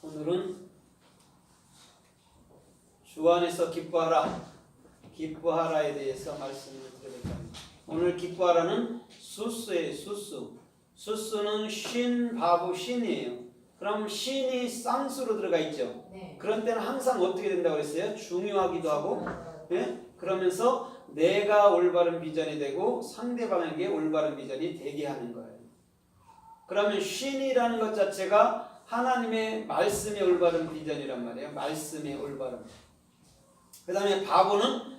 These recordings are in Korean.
오늘은 주 안에서 기뻐하라, 기뻐하라에 대해서 말씀을 드리려고 합니다. 오늘 기뻐하라는 수수예요, 수수. 수수는 쉰, 바보, 신이에요. 그럼 신이 쌍수로 들어가 있죠. 네. 그런 때는 항상 어떻게 된다고 그랬어요? 중요하기도 하고, 예? 그러면서 내가 올바른 비전이 되고 상대방에게 올바른 비전이 되게 하는 거예요. 그러면 쉰이라는 것 자체가 하나님의 말씀의 올바른 비전이란 말이에요. 말씀의 올바른. 그 다음에 바보는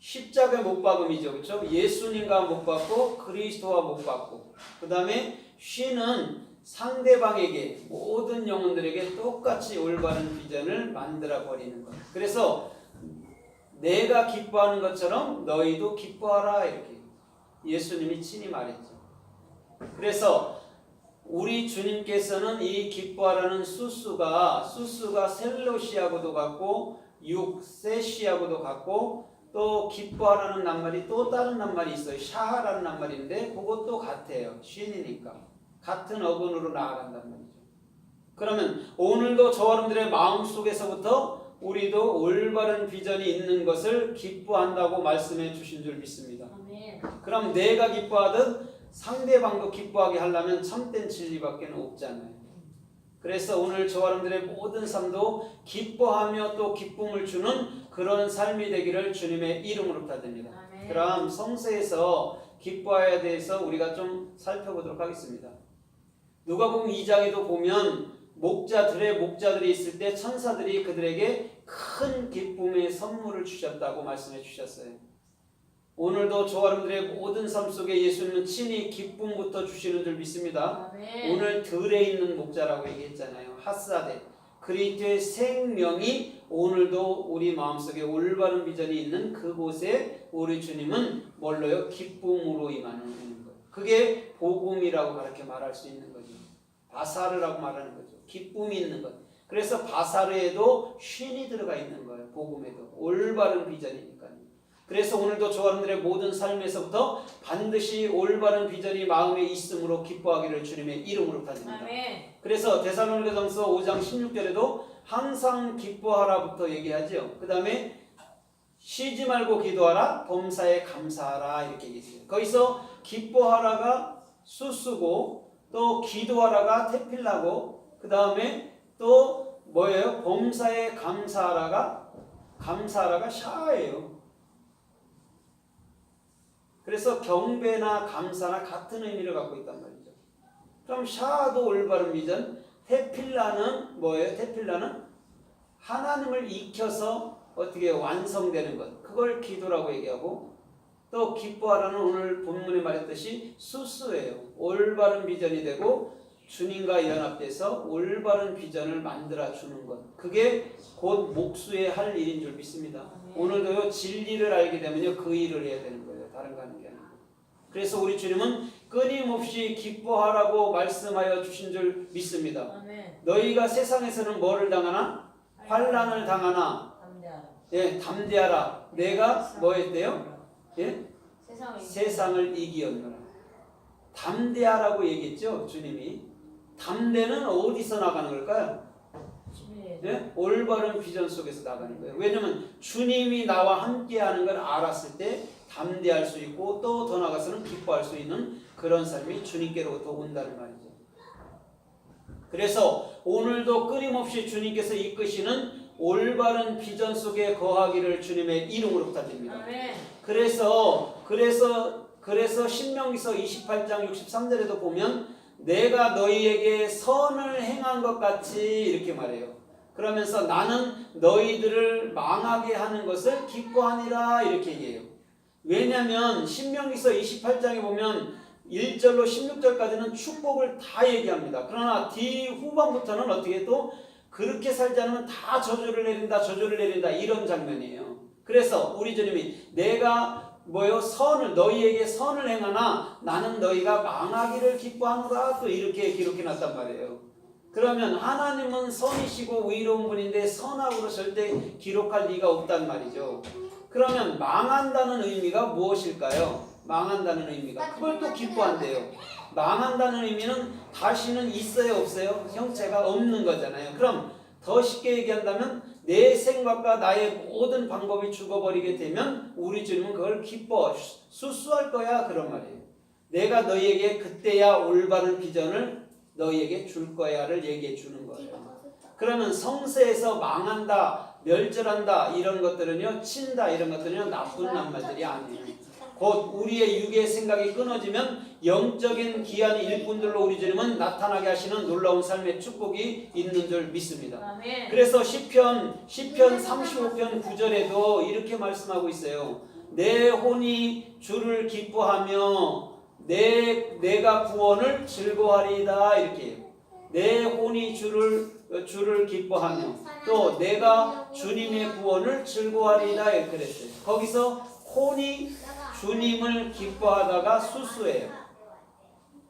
십자가에 못 박음이죠. 그렇죠? 예수님과 못 받고 그리스도와 못 받고. 그 다음에 쉰은 상대방에게 모든 영혼들에게 똑같이 올바른 비전을 만들어 버리는 것. 그래서 내가 기뻐하는 것처럼 너희도 기뻐하라 이렇게 예수님이 친히 말했죠. 그래서 우리 주님께서는 이 기뻐하라는 수수가 수수가 셀로시하고도 같고 육세시하고도 같고 또 기뻐하라는 낱말이 또 다른 낱말이 있어요. 샤하라는 낱말인데 그것도 같아요. 쉰이니까 같은 어근으로 나아간단 말이죠. 그러면 오늘도 저 여러분들의 마음 속에서부터 우리도 올바른 비전이 있는 것을 기뻐한다고 말씀해 주신 줄 믿습니다. 그럼 내가 기뻐하듯 상대방도 기뻐하게 하려면 참된 진리밖에 없잖아요. 그래서 오늘 저 여러분들의 모든 삶도 기뻐하며 또 기쁨을 주는 그런 삶이 되기를 주님의 이름으로 부탁드립니다. 아멘. 그럼 성서에서 기뻐해야 대해서 우리가 좀 살펴보도록 하겠습니다. 누가복음 2장에도 보면 목자들의 목자들이 있을 때 천사들이 그들에게 큰 기쁨의 선물을 주셨다고 말씀해 주셨어요. 오늘도 저 여러분들의 모든 삶 속에 예수님은 친히 기쁨부터 주시는 줄 믿습니다. 아멘. 오늘 들에 있는 목자라고 얘기했잖아요. 핫사데. 그리스도의 생명이 오늘도 우리 마음속에 올바른 비전이 있는 그곳에 우리 주님은 뭘로요? 기쁨으로 임하는 거예요. 그게 복음이라고 그렇게 말할 수 있는 거죠. 바사르라고 말하는 거죠. 기쁨이 있는 것. 그래서 바사르에도 쉰이 들어가 있는 거예요. 복음에도 올바른 비전이니까요. 그래서 오늘도 저 여러분들의 모든 삶에서부터 반드시 올바른 비전이 마음에 있음으로 기뻐하기를 주님의 이름으로. 아멘. 그래서 데살로니가전서 5장 16절에도 항상 기뻐하라부터 얘기하죠. 그 다음에 쉬지 말고 기도하라, 범사에 감사하라 이렇게 얘기했어요. 거기서 기뻐하라가 수수고 또 기도하라가 테필라고 그 다음에 또 뭐예요? 범사에 감사하라가 감사하라가 샤예요. 그래서 경배나 감사나 같은 의미를 갖고 있단 말이죠. 그럼 샤도 올바른 비전, 테필라는 뭐예요? 테필라는 하나님을 익혀서 어떻게 완성되는 것. 그걸 기도라고 얘기하고 또 기뻐하라는 오늘 본문에 말했듯이 수수예요. 올바른 비전이 되고 주님과 연합돼서 올바른 비전을 만들어 주는 것. 그게 곧 목수의 할 일인 줄 믿습니다. 아멘. 오늘도요 진리를 알게 되면요 그 일을 해야 되는 거예요. 다른 거. 그래서 우리 주님은 끊임없이 기뻐하라고 말씀하여 주신 줄 믿습니다. 아멘. 너희가 세상에서는 뭐를 당하나? 환란을 당하나? 담대하라. 예, 담대하라. 내가 뭐 했대요? 예? 세상을 세상을 이기었노라. 담대하라고 얘기했죠, 주님이. 담대는 어디서 나가는 걸까요? 예? 올바른 비전 속에서 나가는 거예요. 왜냐면 주님이 나와 함께 하는 걸 알았을 때 담대할 수 있고 또 더 나가서는 기뻐할 수 있는 그런 삶이 주님께로부터 온다는 말이죠. 그래서 오늘도 끊임없이 주님께서 이끄시는 올바른 비전 속에 거하기를 주님의 이름으로 부탁드립니다. 그래서 그래서 그래서 신명기서 28장 63절에도 보면 내가 너희에게 선을 행한 것 같이 이렇게 말해요. 그러면서 나는 너희들을 망하게 하는 것을 기뻐하니라 이렇게 얘기해요. 왜냐하면 신명기서 28장에 보면 1절로 16절까지는 축복을 다 얘기합니다. 그러나 뒤 후반부터는 어떻게 또 그렇게 않으면 다 저주를 내린다, 저주를 내린다 이런 장면이에요. 그래서 우리 주님이 내가 뭐요 선을 너희에게 선을 행하나 나는 너희가 망하기를 기뻐하노라 또 이렇게 기록해 놨단 말이에요. 그러면 하나님은 선이시고 의로운 분인데 선악으로 절대 기록할 리가 없단 말이죠. 그러면 망한다는 의미가 무엇일까요? 망한다는 의미가 그걸 또 기뻐한대요. 망한다는 의미는 다시는 있어요 없어요? 형체가 없는 거잖아요. 그럼 더 쉽게 얘기한다면 내 생각과 나의 모든 방법이 죽어버리게 되면 우리 주님은 그걸 기뻐 수수할 거야 그런 말이에요. 내가 너희에게 그때야 올바른 비전을 너희에게 줄 거야를 얘기해 주는 거예요. 그러면 성세에서 망한다, 멸절한다 이런 것들은요, 친다 이런 것들은요 나쁜 낱말들이 아니에요. 곧 우리의 육의 생각이 끊어지면 영적인 귀한 일꾼들로 우리 주님은 나타나게 하시는 놀라운 삶의 축복이 있는 줄 믿습니다. 그래서 시편 시편 35편 9절에도 이렇게 말씀하고 있어요. 내 혼이 주를 기뻐하며 내 내가 구원을 즐거워하리이다 이렇게 내 혼이 주를 주를 기뻐하며 또 내가 주님의 구원을 즐거워하리이다 이렇게 그랬어요. 거기서 혼이 주님을 기뻐하다가 수수해요.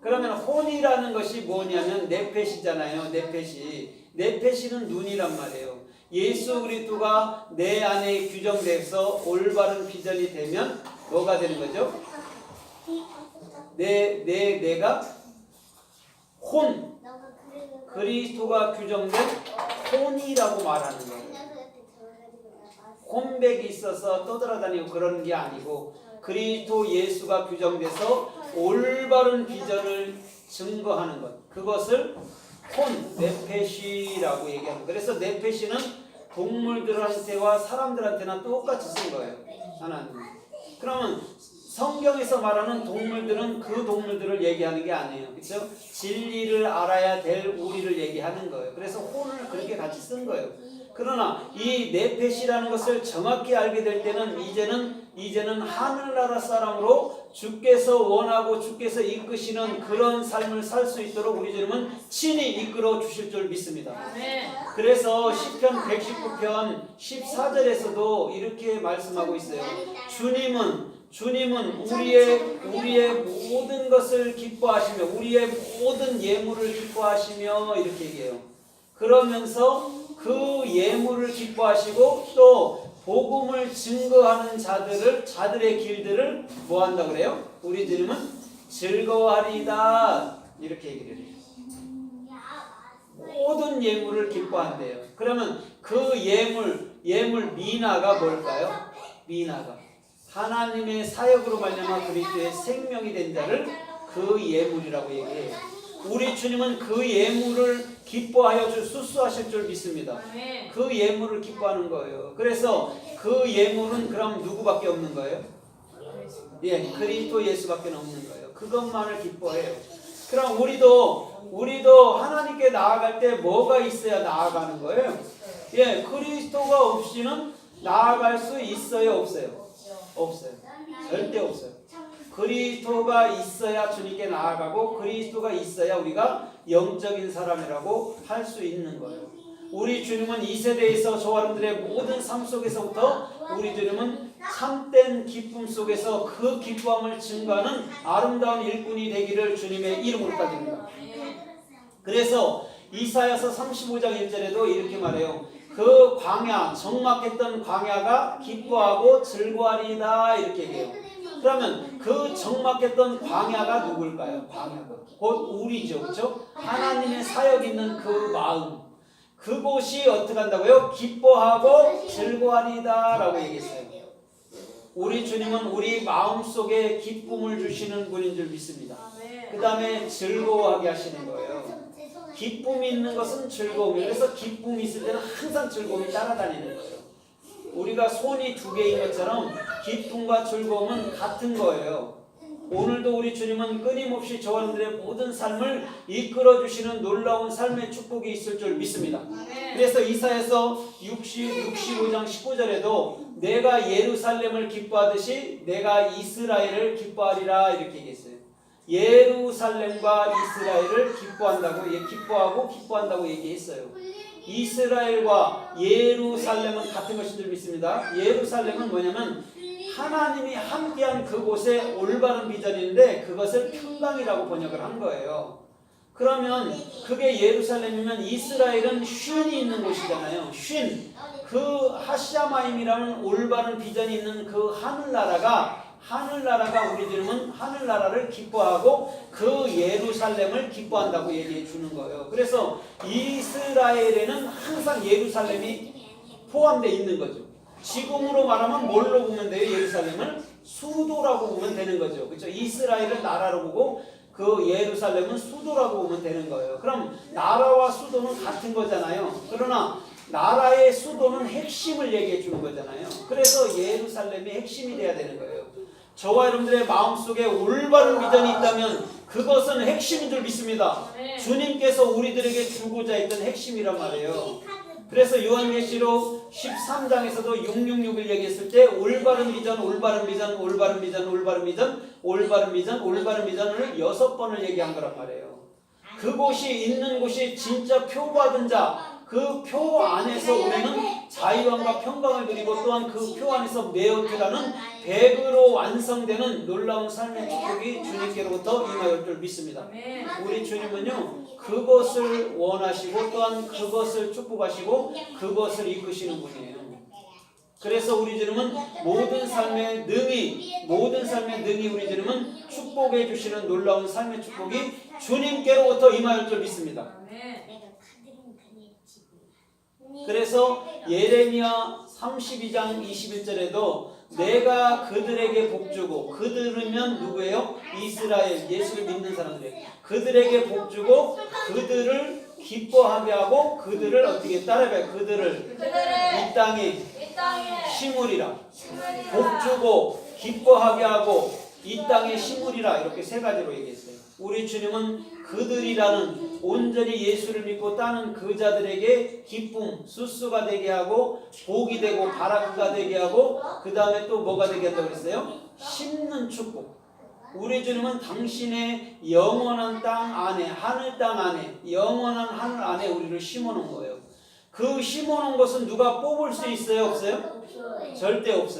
그러면 혼이라는 것이 뭐냐면 네펫이잖아요. 네펫이 네펫이는 눈이란 말이에요. 예수 그리스도가 내 안에 규정돼서 올바른 비전이 되면 뭐가 되는 거죠? 내, 내, 내가 혼, 그리스도가 규정된 혼이라고 말하는 거예요. 혼백이 있어서 떠돌아다니고 그러는 게 아니고 그리스도 예수가 규정돼서 올바른 비전을 증거하는 것. 그것을 혼, 네페시라고 얘기합니다. 그래서 네페시는 동물들한테와 사람들한테나 똑같이 쓴 거예요. 하나님. 그러면 성경에서 말하는 동물들은 그 동물들을 얘기하는 게 아니에요. 그렇죠? 진리를 알아야 될 우리를 얘기하는 거예요. 그래서 혼을 그렇게 같이 쓴 거예요. 그러나 이 네펫이라는 것을 정확히 알게 될 때는 이제는 이제는 하늘나라 사람으로 주께서 원하고 주께서 이끄시는 그런 삶을 살 수 있도록 우리 주님은 친히 이끌어 주실 줄 믿습니다. 그래서 시편 119편 14절에서도 이렇게 말씀하고 있어요. 주님은 주님은 우리의 우리의 모든 것을 기뻐하시며 우리의 모든 예물을 기뻐하시며 이렇게 얘기해요. 그러면서 그 예물을 기뻐하시고 또 복음을 증거하는 자들을 자들의 길들을 뭐 한다 그래요? 우리 주님은 즐거워하리다 이렇게 얘기를 해요. 모든 예물을 기뻐한대요. 그러면 그 예물 예물 미나가 뭘까요? 미나가 하나님의 사역으로 말미암아 그리스도의 생명이 된 자를 그 예물이라고 얘기해요. 우리 주님은 그 예물을 기뻐하여 줄 수수하실 줄 믿습니다. 그 예물을 기뻐하는 거예요. 그래서 그 예물은 그럼 누구밖에 없는 거예요? 예, 그리스도 예수밖에 없는 거예요. 그것만을 기뻐해요. 그럼 우리도 우리도 하나님께 나아갈 때 뭐가 있어야 나아가는 거예요? 예, 그리스도가 없이는 나아갈 수 있어요, 없어요? 없어요. 절대 없어요. 그리스도가 있어야 주님께 나아가고 그리스도가 있어야 우리가 영적인 사람이라고 할 수 있는 거예요. 우리 주님은 이 세대에서 저 여러분들의 모든 삶 속에서부터 우리 주님은 참된 기쁨 속에서 그 기쁨을 증거하는 아름다운 일꾼이 되기를 주님의 이름으로 따집니다. 그래서 이사야서 35장 1절에도 이렇게 말해요. 그 광야, 적막했던 광야가 기뻐하고 즐거워하리이다 이렇게 얘기해요. 그러면 그 적막했던 광야가 누굴까요? 광야가 곧 우리죠, 그렇죠? 하나님의 사역 있는 그 마음, 그곳이 어떻게 한다고요? 기뻐하고 즐거워하리다라고 얘기했어요. 우리 주님은 우리 마음 속에 기쁨을 주시는 분인 줄 믿습니다. 그 다음에 즐거워하게 하시는 거예요. 기쁨이 있는 것은 즐거움이에요. 그래서 기쁨이 있을 때는 항상 즐거움이 따라다니는 거예요. 우리가 손이 두 개인 것처럼 기쁨과 즐거움은 같은 거예요. 오늘도 우리 주님은 끊임없이 저와들의 모든 삶을 이끌어 주시는 놀라운 삶의 축복이 있을 줄 믿습니다. 그래서 이사에서 60, 65장 19절에도 내가 예루살렘을 기뻐하듯이 내가 이스라엘을 기뻐하리라 이렇게 얘기했어요. 예루살렘과 이스라엘을 기뻐한다고 예, 기뻐하고 기뻐한다고 얘기했어요. 이스라엘과 예루살렘은 같은 것인 줄 믿습니다. 예루살렘은 뭐냐면 하나님이 함께한 그곳의 올바른 비전인데 그것을 평강이라고 번역을 한 거예요. 그러면 그게 예루살렘이면 이스라엘은 쉰이 있는 곳이잖아요. 쉰. 그 하시아마임이라는 올바른 비전이 있는 그 하늘나라가 하늘나라가 우리 주님은 하늘나라를 기뻐하고 그 예루살렘을 기뻐한다고 얘기해 주는 거예요. 그래서 이스라엘에는 항상 예루살렘이 포함되어 있는 거죠. 지금으로 말하면 뭘로 보면 돼요? 예루살렘을 수도라고 보면 되는 거죠. 그렇죠? 이스라엘을 나라로 보고 그 예루살렘은 수도라고 보면 되는 거예요. 그럼 나라와 수도는 같은 거잖아요. 그러나 나라의 수도는 핵심을 얘기해 주는 거잖아요. 그래서 예루살렘이 핵심이 돼야 되는 거예요. 저와 여러분들의 마음속에 올바른 비전이 있다면 그것은 핵심인 줄 믿습니다. 아멘. 주님께서 우리들에게 주고자 했던 핵심이란 말이에요. 그래서 요한계시록 13장에서도 666을 얘기했을 때 올바른 비전, 올바른 비전, 올바른 비전, 올바른 비전, 올바른 비전, 올바른 비전을 여섯 번을 얘기한 거란 말이에요. 그곳이 있는 곳이 진짜 표받은 자, 그 표 안에서 우리는 자유함과 평강을 누리고 또한 그 표 안에서 매어들라는 백으로 완성되는 놀라운 삶의 축복이 주님께로부터 임하였을 줄 믿습니다. 우리 주님은요 그것을 원하시고 또한 그것을 축복하시고 그것을 이끄시는 분이에요. 그래서 우리 주님은 모든 삶의 능이 모든 삶의 능이 우리 주님은 축복해 주시는 놀라운 삶의 축복이 주님께로부터 임하였을 줄 믿습니다. 그래서 예레미야 32장 21절에도 내가 그들에게 복주고 그들이면 누구예요? 이스라엘 예수를 믿는 사람들 그들에게 복주고 그들을 기뻐하게 하고 그들을 어떻게 따라해 그들을 그들을 이 땅에 심으리라. 복주고 기뻐하게 하고 이 땅에 심으리라 이렇게 세 가지로 얘기했어요. 우리 주님은 그들이라는 온전히 예수를 믿고 따는 그 자들에게 기쁨, 수수가 되게 하고 복이 되고 바라크가 되게 하고 그 다음에 또 뭐가 되게 한다고 그랬어요? 심는 축복. 우리 주님은 당신의 영원한 땅 안에 하늘 땅 안에 영원한 하늘 안에 우리를 심어놓은 거예요. 그 심어놓은 것은 누가 뽑을 수 있어요? 없어요? 없어요. 절대 없어요.